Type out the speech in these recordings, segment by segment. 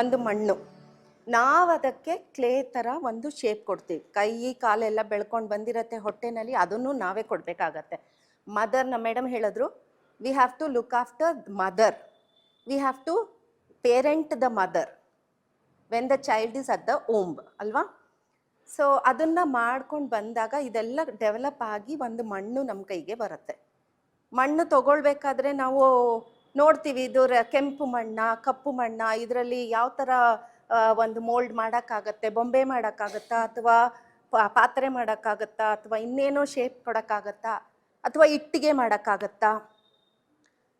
ಒಂದು ಮಣ್ಣು. ನಾವು ಅದಕ್ಕೆ ಕ್ಲೇ ಥರ ಒಂದು ಶೇಪ್ ಕೊಡ್ತೀವಿ. ಕೈ, ಕಾಲೆಲ್ಲ ಬೆಳ್ಕೊಂಡು ಬಂದಿರತ್ತೆ ಹೊಟ್ಟೆನಲ್ಲಿ, ಅದನ್ನು ನಾವೇ ಕೊಡಬೇಕಾಗತ್ತೆ. ಮದರ್ ನಮ್ಮ ಮೇಡಮ್ ಹೇಳಿದ್ರು we have to look after mother we have to parent the mother when the child is at the womb ಅಲ್ವಾ? ಸೊ ಅದನ್ನು ಮಾಡ್ಕೊಂಡು ಬಂದಾಗ ಇದೆಲ್ಲ ಡೆವಲಪ್ ಆಗಿ ಒಂದು ಮಣ್ಣು ನಮ್ಮ ಕೈಗೆ ಬರುತ್ತೆ. ಮಣ್ಣು ತಗೊಳ್ಬೇಕಾದ್ರೆ ನಾವು ನೋಡ್ತೀವಿ, ಇದು ಕೆಂಪು ಮಣ್ಣ, ಕಪ್ಪು ಮಣ್ಣ, ಇದರಲ್ಲಿ ಯಾವ ಥರ ಒಂದು ಮೋಲ್ಡ್ ಮಾಡೋಕ್ಕಾಗತ್ತೆ, ಬೊಂಬೆ ಮಾಡೋಕ್ಕಾಗತ್ತಾ, ಅಥವಾ ಪಾತ್ರೆ ಮಾಡೋಕ್ಕಾಗತ್ತಾ, ಅಥವಾ ಇನ್ನೇನೋ ಶೇಪ್ ಕೊಡೋಕ್ಕಾಗತ್ತಾ, ಅಥವಾ ಇಟ್ಟಿಗೆ ಮಾಡೋಕ್ಕಾಗತ್ತಾ.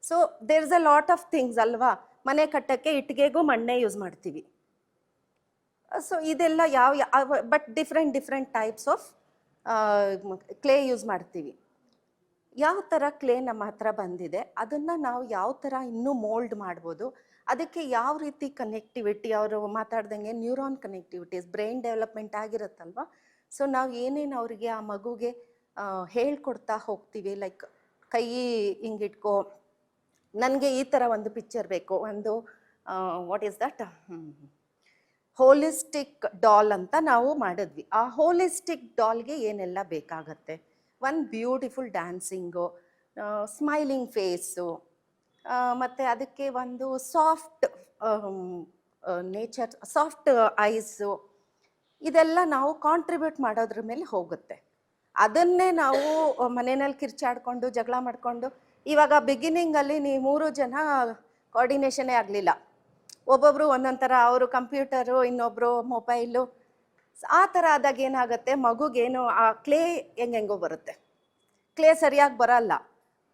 So there is a lot of things ಅಲ್ವಾ? ಮನೆ ಕಟ್ಟಕ್ಕೆ ಇಟ್ಟಿಗೆಗೂ ಮಣ್ಣೆ ಯೂಸ್ ಮಾಡ್ತೀವಿ. ಸೊ ಇದೆಲ್ಲ ಯಾವ but different different types of clay use ಮಾಡ್ತೀವಿ. ಯಾವ ಥರ ಕ್ಲೇ ನಮ್ಮ ಹತ್ರ ಬಂದಿದೆ, ಅದನ್ನು ನಾವು ಯಾವ ಥರ ಇನ್ನೂ ಮೋಲ್ಡ್ ಮಾಡ್ಬೋದು, ಅದಕ್ಕೆ ಯಾವ ರೀತಿ ಕನೆಕ್ಟಿವಿಟಿ ಅವರು ಮಾತಾಡ್ದಂಗೆ ನ್ಯೂರಾನ್ ಕನೆಕ್ಟಿವಿಟೀಸ್ ಬ್ರೈನ್ ಡೆವಲಪ್ಮೆಂಟ್ ಆಗಿರುತ್ತಲ್ವ? ಸೊ ನಾವು ಏನೇನು ಅವರಿಗೆ ಆ ಮಗುಗೆ ಹೇಳ್ಕೊಡ್ತಾ ಹೋಗ್ತೀವಿ ಲೈಕ್ ಕೈ ಹಿಂಗಿಟ್ಕೋ, ನನಗೆ ಈ ಥರ ಒಂದು ಪಿಕ್ಚರ್ ಬೇಕು, ಒಂದು what is that holistic doll ಅಂತ ನಾವು ಮಾಡಿದ್ವಿ. ಆ ಹೋಲಿಸ್ಟಿಕ್ ಡಾಲ್ಗೆ ಏನೆಲ್ಲ ಬೇಕಾಗತ್ತೆ? ಒಂದು ಬ್ಯೂಟಿಫುಲ್ ಡ್ಯಾನ್ಸಿಂಗು ಸ್ಮೈಲಿಂಗ್ ಫೇಸು ಮತ್ತು ಅದಕ್ಕೆ ಒಂದು ಸಾಫ್ಟ್ ನೇಚರ್ ಸಾಫ್ಟ್ ಐಸು ಇದೆಲ್ಲ ನಾವು ಕಾಂಟ್ರಿಬ್ಯೂಟ್ ಮಾಡೋದ್ರ ಮೇಲೆ ಹೋಗುತ್ತೆ. ಅದನ್ನೇ ನಾವು ಮನೆಯಲ್ಲಿ ಕಿರ್ಚಾಡ್ಕೊಂಡು, ಜಗಳ ಮಾಡಿಕೊಂಡು, ಇವಾಗ ಬಿಗಿನಿಂಗಲ್ಲಿ ನೀವು ಮೂರು ಜನ ಕೋಆರ್ಡಿನೇಷನೇ ಆಗಲಿಲ್ಲ. ಒಬ್ಬೊಬ್ಬರು ಒಂದೊಂಥರ ಥರ ಅವರು ಕಂಪ್ಯೂಟರು ಇನ್ನೊಬ್ಬರು ಮೊಬೈಲು ಆ ಥರ ಆದಾಗ ಏನಾಗುತ್ತೆ? ಮಗುಗೇನು ಆ ಕ್ಲೇ ಹೆಂಗೆಂಗೋ ಬರುತ್ತೆ. ಕ್ಲೇ ಸರಿಯಾಗಿ ಬರಲ್ಲ.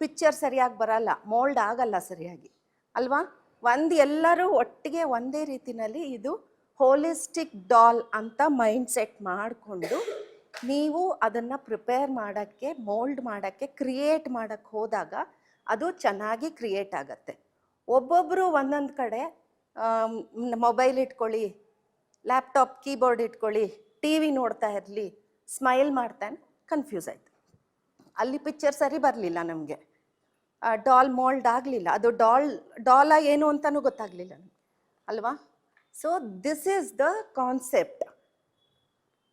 ಪಿಕ್ಚರ್ ಸರಿಯಾಗಿ ಬರಲ್ಲ. ಮೋಲ್ಡ್ ಆಗಲ್ಲ ಸರಿಯಾಗಿ. ಅಲ್ವಾ? ಒಂದು ಎಲ್ಲರೂ ಒಟ್ಟಿಗೆ ಒಂದೇ ರೀತಿಯಲ್ಲಿ ಇದು ಹೋಲಿಸ್ಟಿಕ್ ಡಾಲ್ ಅಂತ ಮೈಂಡ್ ಸೆಟ್ ಮಾಡಿಕೊಂಡು ನೀವು ಅದನ್ನು ಪ್ರಿಪೇರ್ ಮಾಡೋಕ್ಕೆ ಮೋಲ್ಡ್ ಮಾಡೋಕ್ಕೆ ಕ್ರಿಯೇಟ್ ಮಾಡೋಕ್ಕೆ ಹೋದಾಗ ಅದು ಚೆನ್ನಾಗಿ ಕ್ರಿಯೇಟ್ ಆಗತ್ತೆ. ಒಬ್ಬೊಬ್ಬರು ಒಂದೊಂದು ಕಡೆ ಮೊಬೈಲ್ ಇಟ್ಕೊಳ್ಳಿ. ಲ್ಯಾಪ್ಟಾಪ್ ಕೀಬೋರ್ಡ್ ಇಟ್ಕೊಳ್ಳಿ ಟಿ ವಿ ನೋಡ್ತಾ ಇರಲಿ ಸ್ಮೈಲ್ ಮಾಡ್ತಾನೆ ಕನ್ಫ್ಯೂಸ್ ಆಯಿತು. ಅಲ್ಲಿ ಪಿಕ್ಚರ್ ಸರಿ ಬರಲಿಲ್ಲ ನಮಗೆ. ಡಾಲ್ ಮೋಲ್ಡ್ ಆಗಲಿಲ್ಲ. ಅದು ಡಾಲ್ ಡಾಲ ಏನು ಅಂತಲೂ ಗೊತ್ತಾಗಲಿಲ್ಲ ನಮಗೆ. ಅಲ್ವಾ? So this is the concept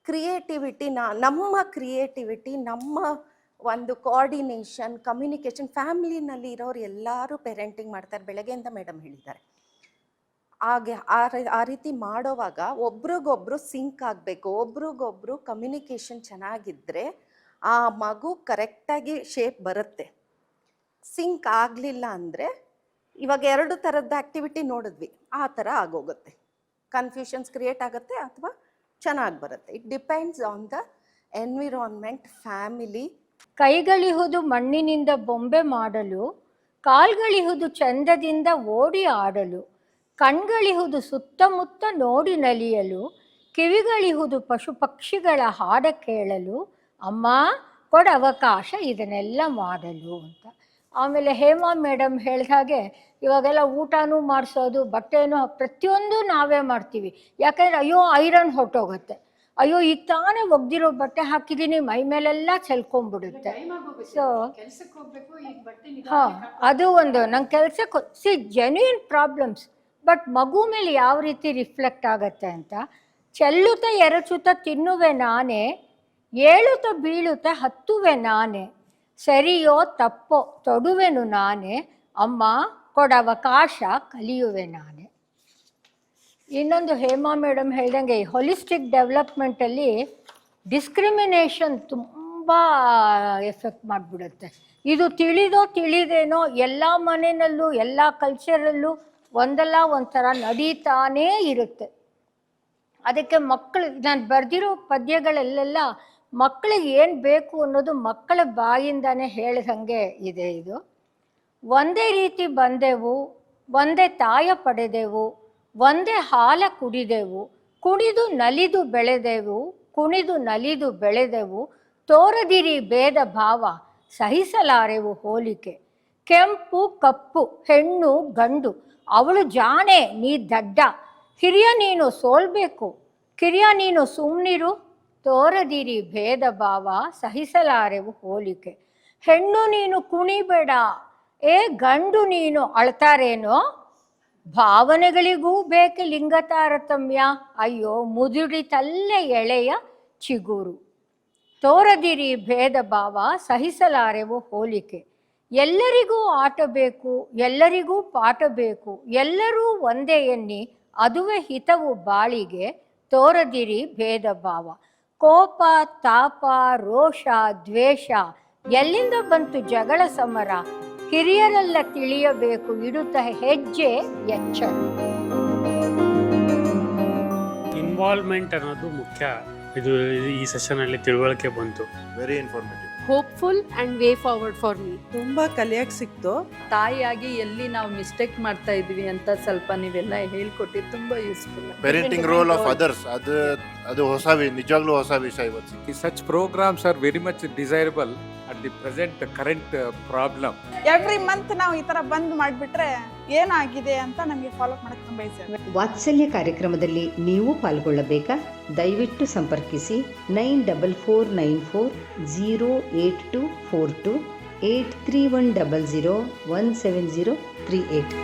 creativity ನಮ್ಮ ಕ್ರಿಯೇಟಿವಿಟಿ ನಮ್ಮ ಒಂದು ಕೋಆರ್ಡಿನೇಷನ್ ಕಮ್ಯುನಿಕೇಷನ್ ಫ್ಯಾಮಿಲಿನಲ್ಲಿ ಇರೋರು ಎಲ್ಲರೂ ಪೇರೆಂಟಿಂಗ್ ಮಾಡ್ತಾರೆ, ಬೆಳಗ್ಗೆಯಿಂದ ಮೇಡಮ್ ಹೇಳಿದ್ದಾರೆ. ಹಾಗೆ ಆ ಆ ರೀತಿ ಮಾಡೋವಾಗ ಒಬ್ರಿಗೊಬ್ರು ಸಿಂಕ್ ಆಗಬೇಕು, ಒಬ್ರಿಗೊಬ್ರು ಕಮ್ಯುನಿಕೇಷನ್ ಚೆನ್ನಾಗಿದ್ದರೆ ಆ ಮಗು ಕರೆಕ್ಟಾಗಿ ಶೇಪ್ ಬರುತ್ತೆ. ಸಿಂಕ್ ಆಗಲಿಲ್ಲ ಅಂದರೆ ಇವಾಗ ಎರಡು ಥರದ ಆ್ಯಕ್ಟಿವಿಟಿ ನೋಡಿದ್ವಿ, ಆ ಥರ ಆಗೋಗುತ್ತೆ. ಕನ್ಫ್ಯೂಷನ್ಸ್ ಕ್ರಿಯೇಟ್ ಆಗುತ್ತೆ ಅಥವಾ ಚೆನ್ನಾಗಿ ಬರುತ್ತೆ. It depends on the environment family ಕೈಗಳಿಹುದು ಮಣ್ಣಿನಿಂದ ಬೊಂಬೆ ಮಾಡಲು, ಕಾಲ್ಗಳಿಹುದು ಚಂದದಿಂದ ಓಡಿ ಆಡಲು ಕಣ್ಗಳಿಹುದು ಸುತ್ತಮುತ್ತ ನೋಡಿ ನಲಿಯಲು ಕಿವಿಗಳಿಹುದು ಪಶು ಪಕ್ಷಿಗಳ ಹಾಡ ಕೇಳಲು ಅಮ್ಮ ಕೊಡ ಅವಕಾಶ ಇದನ್ನೆಲ್ಲ ಮಾಡಲು ಅಂತ. ಆಮೇಲೆ ಹೇಮಾ ಮೇಡಮ್ ಹೇಳಿದ ಹಾಗೆ ಇವಾಗೆಲ್ಲ ಊಟನೂ ಮಾಡಿಸೋದು ಬಟ್ಟೆನೂ ಪ್ರತಿಯೊಂದು ನಾವೇ ಮಾಡ್ತೀವಿ. ಯಾಕಂದರೆ ಅಯ್ಯೋ ಐರನ್ ಹೊಟ್ಟೋಗುತ್ತೆ ಅಯ್ಯೋ ಈಗ ತಾನೇ ಒಗ್ದಿರೋ ಬಟ್ಟೆ ಹಾಕಿದ್ದೀನಿ ಮೈ ಮೇಲೆಲ್ಲ ಚೆಲ್ಕೊಂಡ್ಬಿಡುತ್ತೆ ಸೊ ಹಾಂ ಅದು ಒಂದು ನಂಗೆ ಕೆಲಸಕ್ಕೆ ಸಿ ಜೆನ್ಯೂನ್ ಪ್ರಾಬ್ಲಮ್ಸ್ ಬಟ್ ಮಗು ಮೇಲೆ ಯಾವ ರೀತಿ ರಿಫ್ಲೆಕ್ಟ್ ಆಗತ್ತೆ ಅಂತ, ಚೆಲ್ಲುತ್ತ ಎರಚುತ್ತ ತಿನ್ನುವೆ ನಾನೇ, ಏಳುತ್ತ ಬೀಳುತ್ತ ಹತ್ತುವೆ ನಾನೇ, ಸರಿಯೋ ತಪ್ಪೋ ತೊಡುವೆನು ನಾನೇ, ಅಮ್ಮ ಕೊಡವಕಾಶ ಕಲಿಯುವೆ ನಾನೇ. ಇನ್ನೊಂದು ಹೇಮಾ ಮೇಡಮ್ ಹೇಳ್ದಂಗೆ ಹೊಲಿಸ್ಟಿಕ್ ಡೆವಲಪ್ಮೆಂಟಲ್ಲಿ ಡಿಸ್ಕ್ರಿಮಿನೇಷನ್ ತುಂಬ ಎಫೆಕ್ಟ್ ಮಾಡಿಬಿಡುತ್ತೆ. ಇದು ತಿಳಿದೋ ತಿಳಿದೇನೋ ಎಲ್ಲ ಮನೆಯಲ್ಲೂ, ಎಲ್ಲ ಕಲ್ಚರಲ್ಲೂ ಒಂದಲ್ಲ ಒಂಥರ ನಡೀತಾನೇ ಇರುತ್ತೆ. ಅದಕ್ಕೆ ಮಕ್ಕಳು, ನಾನು ಬರೆದಿರೋ ಪದ್ಯಗಳಲ್ಲೆಲ್ಲ ಮಕ್ಕಳಿಗೆ ಏನು ಬೇಕು ಅನ್ನೋದು ಮಕ್ಕಳ ಬಾಯಿಂದಾನೆ ಹೇಳಿದಂಗೆ ಇದೆ ಇದು. ಒಂದೇ ರೀತಿ ಬಂದೆವು, ಒಂದೇ ತಾಯ ಪಡೆದೆವು, ಒಂದೇ ಹಾಲ ಕುಡಿದೆವು, ಕುಣಿದು ನಲಿದು ಬೆಳೆದೆವು, ಕುಣಿದು ನಲಿದು ಬೆಳೆದೆವು, ತೋರದಿರಿ ಭೇದ ಭಾವ, ಸಹಿಸಲಾರೆವು ಹೋಲಿಕೆ. ಕೆಂಪು ಕಪ್ಪು, ಹೆಣ್ಣು ಗಂಡು ಅವಳು ಜಾಣೆ, ನೀ ದಡ್ಡ. ಹಿರಿಯ ನೀನು ಸೋಲ್ಬೇಕು. ಕಿರಿಯ ನೀನು ಸುಮ್ನಿರು. ತೋರದಿರಿ ಭೇದ ಭಾವ, ಸಹಿಸಲಾರೆವು ಹೋಲಿಕೆ. ಹೆಣ್ಣು ನೀನು ಕುಣಿಬೇಡ. ಏ ಗಂಡು ನೀನು ಅಳ್ತಾರೇನೋ? ಭಾವನೆಗಳಿಗೂ ಬೇಕೆ ಲಿಂಗ ತಾರತಮ್ಯ. ಅಯ್ಯೋ, ಮುದುಡಿ ತಲ್ಲೆ ಎಳೆಯ ಚಿಗುರು. ತೋರದಿರಿ ಭೇದ ಭಾವ, ಸಹಿಸಲಾರೆವು ಹೋಲಿಕೆ. ಎಲ್ಲರಿಗೂ ಆಟ ಬೇಕು ಎಲ್ಲರಿಗೂ ಪಾಠ ಬೇಕು ಎಲ್ಲರೂ ಒಂದೇ ಎನ್ನಿ ಅದುವೇ ಹಿತವು ಬಾಳಿಗೆ ತೋರದಿರಿ ಭೇದ ಭಾವ. ಕೋಪ ತಾಪ ರೋಷ ದ್ವೇಷ ಎಲ್ಲಿಂದ ಬಂತು ಜಗಳ ಸಮರ? ಹಿರಿಯರೆಲ್ಲ ತಿಳಿಯಬೇಕು ಇಡುತ್ತ ಹೆಜ್ಜೆ ಎಚ್ಚ. ಇನ್ವಾಲ್ವ್ಮೆಂಟ್ ಅನ್ನೋದು ಮುಖ್ಯ. ಇದು ಈ ಸೆಷನ್ ಅಲ್ಲಿ ತಿಳುವಳಿಕೆ ಬಂತು. Very informative hopeful and way forward for me ತುಂಬ ಕಲಿಯಕ್ಕೆ ಸಿಕ್ತು. ತಾಯಿಯಾಗಿ ಎಲ್ಲಿ ನಾವು ಮಿಸ್ಟೇಕ್ ಮಾಡ್ತಾ ಇದ್ವಿ ಅಂತ ಸ್ವಲ್ಪ ನೀವೆಲ್ಲ ಹೇಳ್ಕೊಟ್ಟಿ ತುಂಬಾ useful parenting role of others ಅದು ಅದು ಹೊಸ ವಿ- ನಿಜವಾಗ್ಲೂ ಹೊಸ ವಿಷಯ ಇವತ್ತು ಸಿಕ್ಕಿದೆ. Such programs are very much desirable. At present current problem. Problem. Every month ನಾವು ಈ ತರ ಬಂದ್ ಮಾಡಿಬಿಟ್ರೆ ಏನಾಗಿದೆ ಅಂತ ನಮಗೆ ಫಾಲೋ ಮಾಡಕ್ಕೆ ತುಂಬ ಈಸಿ ವಾತ್ಸಲ್ಯ ಕಾರ್ಯಕ್ರಮದಲ್ಲಿ ನೀವು ಪಾಲ್ಗೊಳ್ಳಬೇಕಾ? ದಯವಿಟ್ಟು ಸಂಪರ್ಕಿಸಿ nine double four nine four zero eight two four two eight three one double zero one seven zero three eight.